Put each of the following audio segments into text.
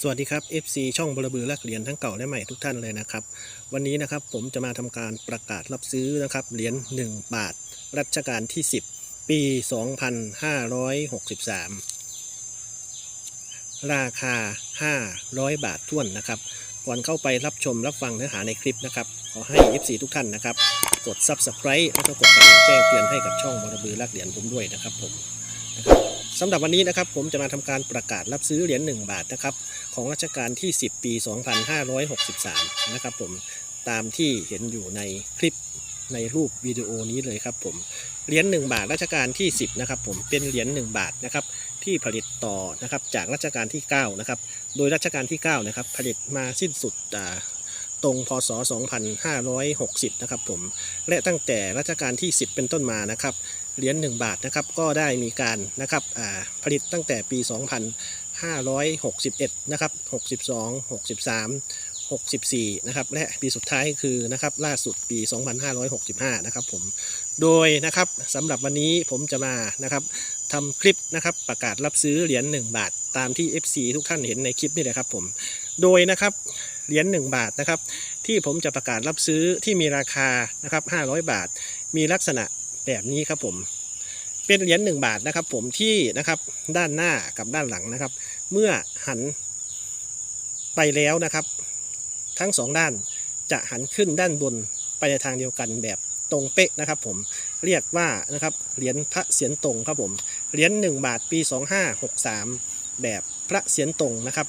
สวัสดีครับ FC ช่องบลบือแลกเหรียญทั้งเก่าและใหม่ทุกท่านเลยนะครับ วันนี้นะครับผมจะมาทำการประกาศรับซื้อนะครับเหรียญ1 บาท รัชกาลที่ 10 ปี 2563 ราคา 500 บาทท้วนนะครับ ก่อนเข้าไปรับชมรับฟังเนื้อหาในคลิปนะครับ ขอให้ FC ทุกท่านนะครับ กด Subscribe แล้วก็กดกระดิ่งแจ้งเตือนให้กับช่องบลบือแลกเหรียญผมด้วยนะครับผมนะครับ สำหรับวันนี้นะครับผมจะมาทำการประกาศรับซื้อเหรียญ1บาทนะครับของรัชกาลที่ 10 ปี 2563 นะครับผมตามที่เห็นอยู่ในคลิปในรูปวิดีโอนี้เลยครับผมเหรียญ1บาทรัชกาลที่ 10นะครับผมเป็นเหรียญ1บาทนะครับที่ผลิตต่อนะครับจากรัชกาลที่9นะครับโดยรัชกาลที่9นะครับผลิตมาสิ้นสุดอ่า ตรงพศ 2560 นะครับผม และตั้งแต่รัชกาลที่ 10 เป็นต้นมานะครับ เหรียญ1 บาทนะครับ ก็ได้มีการนะครับอ่าผลิตตั้งแต่ปี 2561 นะครับ 62 63 64 นะครับ และปีสุดท้ายคือนะครับล่าสุดปี 2565 นะครับผมโดยนะครับสำหรับวันนี้ผมจะมานะครับทำคลิปนะครับประกาศรับซื้อเหรียญ1บาท ตามที่ FC ทุกท่านเห็นในคลิปนี่แหละครับผมโดยนะครับ เหรียญ1บาทนะครับ ที่ผมจะประกาศรับซื้อที่มีราคานะครับ500 บาท มีลักษณะแบบนี้ครับผม เป็นเหรียญ1บาทนะครับ ผมที่นะครับด้านหน้ากับด้านหลังนะครับ เมื่อหันไปแล้วนะครับ ทั้งสองด้านจะหันขึ้นด้านบนไปในทางเดียวกันแบบตรงเป๊ะนะครับ ผมเรียกว่านะครับเหรียญพระเสียรตรงครับผมเหรียญ1บาทปี 2563 แบบพระเสียรตรงนะครับ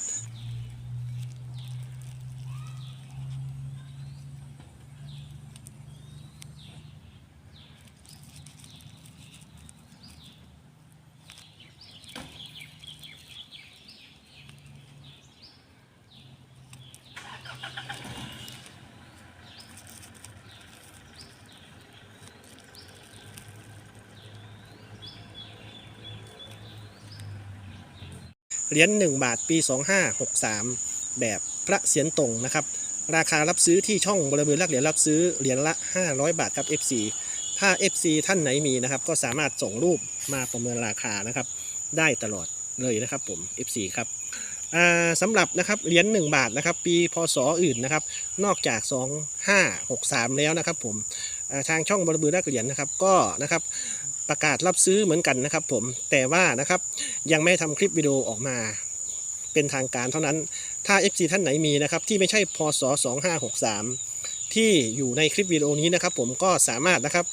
เหรียญ1บาทปี 2563 แบบพระเสียรตรงนะครับ ราคารับซื้อที่ช่องบริเวณแลกเหรียญรับซื้อเหรียญละ 500 บาทครับ FC ถ้า FC ท่านไหนมีนะครับ ก็สามารถส่งรูปมาประเมินราคานะครับ ได้ตลอดเลยนะครับผม FC ครับสำหรับนะครับเหรียญ1บาทนะครับ ปีพศอื่นนะครับ นอกจาก 2563 แล้วนะครับผมทางช่องบริเวณแลกเหรียญนะครับก็นะครับ ประกาศรับซื้อเหมือนกันนะครับ ผมแต่ว่านะครับยังไม่ทำคลิปวิดีโอออกมา เป็นทางการเท่านั้น ถ้า FC ท่านไหนมีนะครับ ที่ไม่ใช่พศ2563 ที่อยู่ในคลิปวิดีโอนี้นะครับ ผมก็สามารถนะครับ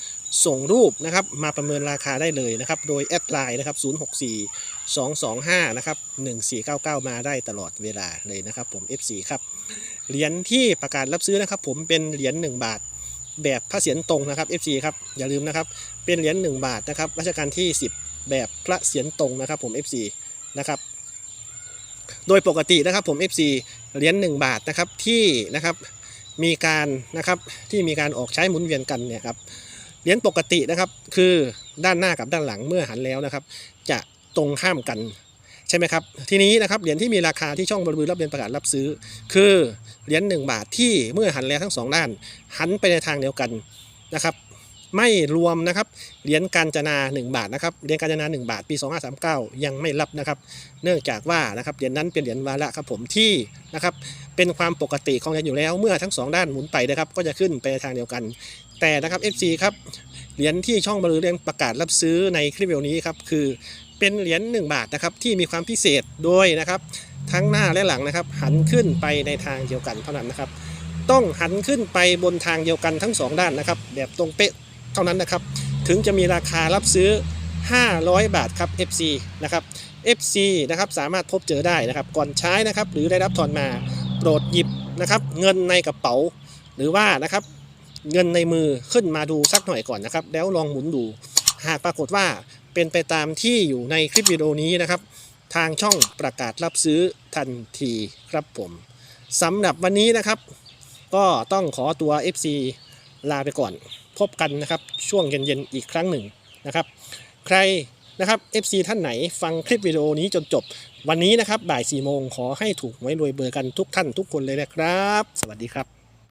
ส่งรูปนะครับมาประเมินราคาได้เลยนะครับ โดยแอดไลน์นะครับ 064 225 นะครับ 1499 มาได้ตลอดเวลาเลยนะครับผม FC ครับ เหรียญที่ประกาศรับซื้อนะครับ ผมเป็นเหรียญ1บาท แบบพระเศียรตรงนะครับ FC ครับอย่าลืมนะครับเป็นเหรียญ1บาทนะครับรัชกาลที่ 10 แบบพระเศียรตรงนะครับผม FC นะครับโดยปกตินะครับผม FC เหรียญ1บาทนะครับที่นะครับมีการนะครับที่มีการออกใช้หมุนเวียนกันเนี่ยครับเหรียญปกตินะครับคือด้านหน้ากับด้านหลังเมื่อหันแล้วนะครับ จะตรงข้ามกัน ใช่ไหมครับทีนี้นะครับเหรียญที่มีราคาที่ช่องบริบูรณ์รับเรียนประกาศรับซื้อ คือเหรียญ1บาทที่เมื่อหันแล้วทั้งสองด้านหันไปในทางเดียวกันนะครับไม่รวมนะครับเหรียญการจนา 1 บาทนะครับเหรียญการจนา 1 บาทปี 2539 ยังไม่รับนะครับ เนื่องจากว่านะครับเหรียญนั้นเป็นเหรียญวาระครับผมที่นะครับเป็นความปกติของเหรียญอยู่แล้ว เมื่อทั้งสองด้านหมุนไปนะครับ ก็จะขึ้นไปในทางเดียวกัน แต่นะครับ FC ครับเหรียญที่ช่องบริเรียนประกาศรับซื้อในคลิปวิดีโอนี้ครับคือ เป็นเหรียญ1บาทนะครับที่มีความพิเศษโดยนะครับ ทั้งหน้าและหลังนะครับ หันขึ้นไปในทางเดียวกันเท่านั้นนะครับ ต้องหันขึ้นไปบนทางเดียวกันทั้งสองด้านนะครับ แบบตรงเป๊ะเท่านั้นนะครับ ถึงจะมีราคารับซื้อ 500 บาทครับ FC นะครับ FC นะครับสามารถพบเจอได้นะครับ ก่อนใช้นะครับหรือได้รับถอนมาโปรดหยิบนะครับ เงินในกระเป๋า หรือว่านะครับเงินในมือขึ้นมาดูสักหน่อยก่อนนะครับ แล้วลองหมุนดู หากปรากฏว่าเป็นไปตามที่อยู่ในคลิปวิดีโอนี้นะครับ ทางช่องประกาศรับซื้อทันทีครับผมสำหรับวันนี้นะครับ ก็ต้องขอตัว FC ลาไปก่อน พบกันนะครับ ช่วงเย็นๆอีกครั้งหนึ่งนะครับ ใครนะครับ FC ท่านไหนฟังคลิปวิดีโอนี้จนจบ วันนี้นะครับบ่าย4โมงขอให้ถูกไว้รวยเบอร์กันทุกท่านทุกคนเลยนะครับ สวัสดีครับ